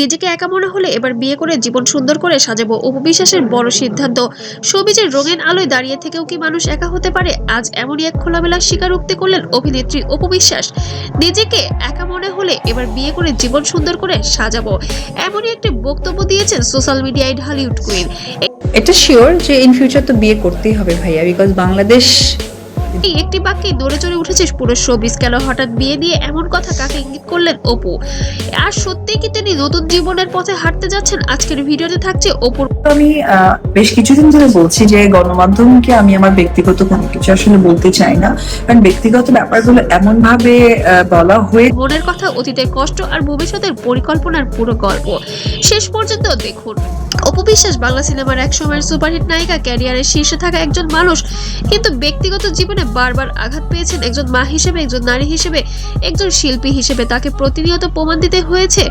নিজেকে একা মনে হলে এবার বিয়ে করে জীবন সুন্দর করে সাজাবো উপবিশ্বাসের বড় সিদ্ধান্ত। সবিজের রঙিন আলোয় দাঁড়িয়ে থেকেও কি মানুষ একা হতে পারে? আজ এমনই এক খোলামেলা স্বীকারোক্তি করলেন অভিনেত্রী উপবিশ্বাস। নিজেকে একা মনে হলে এবার বিয়ে করে জীবন সুন্দর করে সাজাবো। এমনই একটি বক্তব্য দিয়েছেন সোশ্যাল মিডিয়ায় ঢালিউড কুইন। এটা শিওর যে ইন ফিউচার তো বিয়ে করতেই হবে ভাইয়া বিকজ বাংলাদেশ এই একটি বাক্যে দৌড়ে চড়ে উঠেছে পুরো শোবিস কেন হঠাৎ বিয়ে দিয়ে এমন কথা কাকে ইঙ্গিত করলেন অপু? আর সত্যি কি তিনি নতুন জীবনের পথে হাঁটতে যাচ্ছেন? আজকের ভিডিওতে থাকছে অপুর আমি বেশ কিছুদিন ধরে বলছি যে গণমাধ্যমকে আমি আমার ব্যক্তিগত কোনো কিছু আসলে বলতে চাই না। কারণ ব্যক্তিগত ব্যাপারগুলো এমন ভাবে বলা হয়ে মনের কথা অতীতের কষ্ট আর ভবিষ্যতের পরিকল্পনার পুরো গল্প। শেষ পর্যন্ত দেখুন। অপু বিশ্বাস বাংলা সিনেমার এক সময়ের সুপারহিট নায়িকা ক্যারিয়ারের শীর্ষে থাকা একজন মানুষ, কিন্তু ব্যক্তিগত জীবনে বারবার আঘাত পেয়েছেন একজন মা হিসেবে, একজন নারী হিসেবে, একজন শিল্পী হিসেবে। তাকে প্রতিনিয়ত প্রমাণ দিতে হয়েছে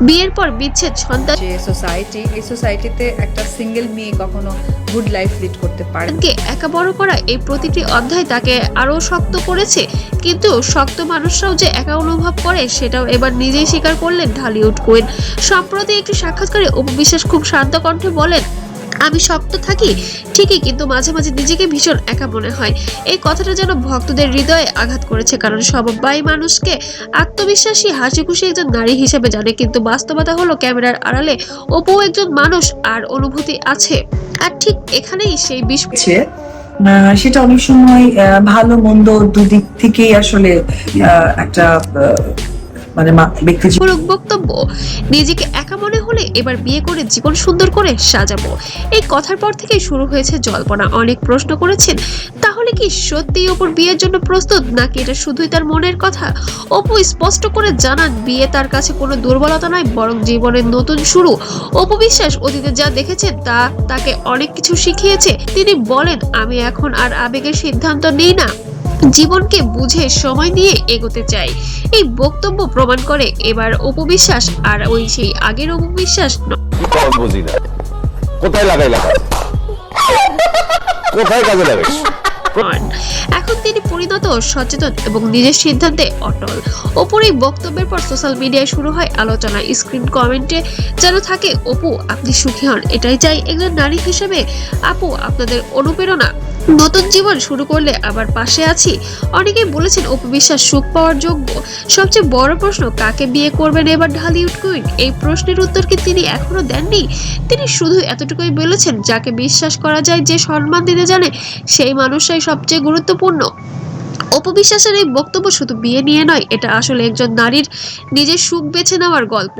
বিয়ের পর বিচ্ছেদ সন্তান যে সোসাইটি এই সোসাইটিতে একটা সিঙ্গেল মেয়ে কখনো গুড লাইফ লিড করতে পারে একা বড় করা এই প্রতিটি অধ্যায় তাকে আরও শক্ত করেছে। কিন্তু শক্ত মানুষরাও যে একা অনুভব করে সেটাও এবার নিজেই স্বীকার করলেন ঢালিউড কোয়েন সম্প্রতি একটি সাক্ষাৎকারে উপবিশ্বাস খুব শান্ত কণ্ঠে বলেন আমি শক্ত থাকি, ঠিকই, কিন্তু মাঝে মাঝে নিজেকে ভীষণ একা মনে হয়। এই কথাটা যেন ভক্তদের হৃদয়ে আঘাত করেছে, কারণ সবাই মানুষকে আত্মবিশ্বাসী হাসি খুশি একজন নারী হিসেবে জানে, কিন্তু বাস্তবতা হলো ক্যামেরার আড়ালে অপু একজন মানুষ আর অনুভূতি আছে। আর ঠিক এখানেই সেই বিষ সেটা অনেক সময় ভালো, মন্দ দুদিক থেকেই আসলে একটা মানে ব্যক্তি বিস্ফোরক বক্তব্য, নিজেকে একা মনে হলে এবার বিয়ে করে জীবন সুন্দর করে সাজাবো। এই কথার পর থেকে শুরু হয়েছে জল্পনা। অনেক প্রশ্ন করেছেন, তাহলে কি সত্যি অপুর বিয়ের জন্য প্রস্তুত, নাকি এটা শুধুই তার মনের কথা? অপু স্পষ্ট করে জানান, বিয়ে তার কাছে কোনো দুর্বলতা নয়, বরং জীবনের নতুন শুরু। অপু বিশ্বাস, অতীতে যা দেখেছেন, তা তাকে অনেক কিছু শিখিয়েছে। তিনি বলেন, আমি এখন আর আবেগের সিদ্ধান্ত নিই না। জীবনকে বুঝে সময় নিয়ে এগোতে চাই। এই বক্তব্য প্রমাণ করে এবার অপবিশ্বাস আর ওই সেই আগের অপবিশ্বাস বুঝি না। কোথায় লাগাই লাগাই কোথায় কাজে এখন তিনি পরিণত সচেতন এবং নিজের সিদ্ধান্তে অটল। অপুর এই বক্তব্যের পর সোশ্যাল মিডিয়ায় শুরু হয় আলোচনা। স্ক্রিন কমেন্টে যেন থাকে অপু আপনি সুখী হন। এটাই চাই একজন নারী হিসেবে। আপু আপনাদের অনুপ্রেরণা নতুন জীবন শুরু করলে আবার পাশে আছি। অনেকেই বলেছেন উপবিশ্বাস সুখ পাওয়ার যোগ্য। সবচেয়ে বড় প্রশ্ন, কাকে বিয়ে করবেন এবার ঢালিউড কুইন? এই প্রশ্নের উত্তর কি তিনি এখনও দেননি? তিনি শুধু এতটুকুই বলেছেন, যাকে বিশ্বাস করা যায় যে সম্মান দিতে জানে, সেই মানুষটাই সবচেয়ে গুরুত্বপূর্ণ। অপবিশ্বাসের এই বক্তব্য শুধু বিয়ে নিয়ে নয়, এটা আসলে একজন নারীর নিজের সুখ বেছে নেওয়ার গল্প।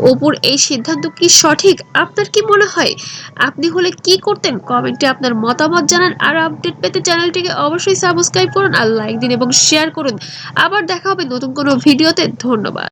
অপুর এই সিদ্ধান্ত কি সঠিক? আপনার কি মনে হয়? আপনি হলে কি করতেন? কমেন্টে আপনার মতামত জানান আর আপডেট পেতে চ্যানেলটিকে অবশ্যই সাবস্ক্রাইব করুন আর লাইক দিন এবং শেয়ার করুন। আবার দেখা হবে নতুন কোনো ভিডিওতে। ধন্যবাদ।